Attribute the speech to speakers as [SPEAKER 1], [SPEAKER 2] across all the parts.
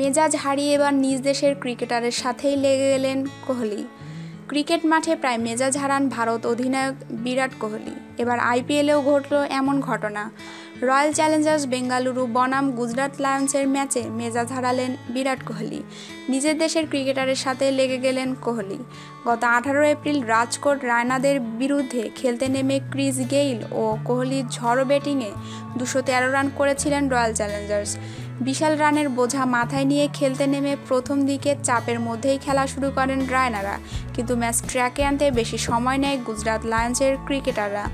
[SPEAKER 1] মেজাজ হারিয়ে এবার নিজ দেশের ক্রিকেটারের সাথেই লেগে গেলেন কোহলি। ক্রিকেট মাঠে প্রায় মেজাজ হারান ভারত অধিনায়ক বিরাট কোহলি। এবার আইপিএলেও ঘটল এমন ঘটনা। রয়্যাল চ্যালেঞ্জার্স বেঙ্গালুরু, বনাম, গুজরাট লায়ন্সের ম্যাচে মেজাজ হারালেন বিরাট কোহলি। নিজের দেশের ক্রিকেটারের সাথে লেগে গেলেন কোহলি। গত আঠারো এপ্রিল রাজকোট রায়নাদের বিরুদ্ধে খেলতে নেমে ক্রিস গেইল ও কোহলির ঝড়ো ব্যাটিংয়ে দুশো তেরো রান করেছিলেন রয়্যাল চ্যালেঞ্জার্স। বিশাল রানের বোঝা মাথায় নিয়ে খেলতে নেমে প্রথম দিকে চাপের মধ্যেই খেলা শুরু করেন রায়নারা। কিন্তু ম্যাচ ট্র্যাকে আনতে বেশি সময় নেয় গুজরাট লায়ন্সের ক্রিকেটাররা।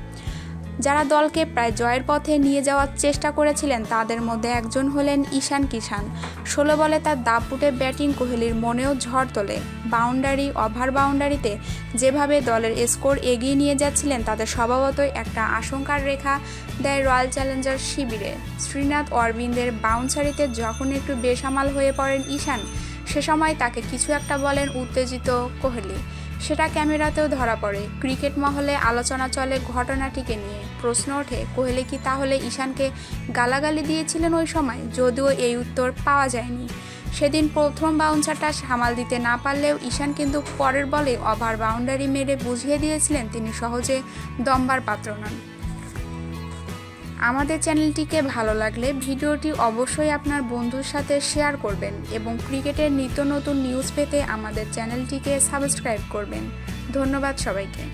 [SPEAKER 1] যারা দলকে প্রায় জয়ের পথে নিয়ে যাওয়ার চেষ্টা করেছিলেন, তাদের মধ্যে একজন হলেন ঈশান কিষান ষোলো বলে তার দাপুটে ব্যাটিং কোহলির মনেও ঝড় তোলে। বাউন্ডারি, ওভার বাউন্ডারিতে যেভাবে দলের স্কোর এগিয়ে নিয়ে যাচ্ছিলেন তাদের স্বভাবতই একটা আশঙ্কার রেখা দেয় রয়্যাল চ্যালেঞ্জার শিবিরে। শ্রীনাথ অরবিন্দের বাউন্সারিতে যখন একটু বেসামাল হয়ে পড়েন ঈশান, সে সময় তাকে কিছু একটা বলেন উত্তেজিত কোহলি। সেটা ক্যামেরাতেও ধরা পড়ে। ক্রিকেট মহলে আলোচনা চলে ঘটনাটিকে নিয়ে। প্রশ্ন ওঠে, কোহলি কি তাহলে ঈশানকে গালাগালি দিয়েছিলেন ওই সময়? যদিও এই উত্তর পাওয়া যায়নি। সেদিন প্রথম বাউন্সারটা সামাল দিতে না পারলেও ঈশান কিন্তু পরের বলে ওভার বাউন্ডারি মেরে বুঝিয়ে দিয়েছিলেন তিনি সহজে দম্বার পাত্র নন। আমাদের চ্যানেলটিকে ভালো লাগলে ভিডিওটি অবশ্যই আপনার বন্ধুর সাথে শেয়ার করবেন এবং ক্রিকেটের নিত্য নতুন নিউজ পেতে আমাদের চ্যানেলটিকে সাবস্ক্রাইব করবেন। ধন্যবাদ সবাইকে।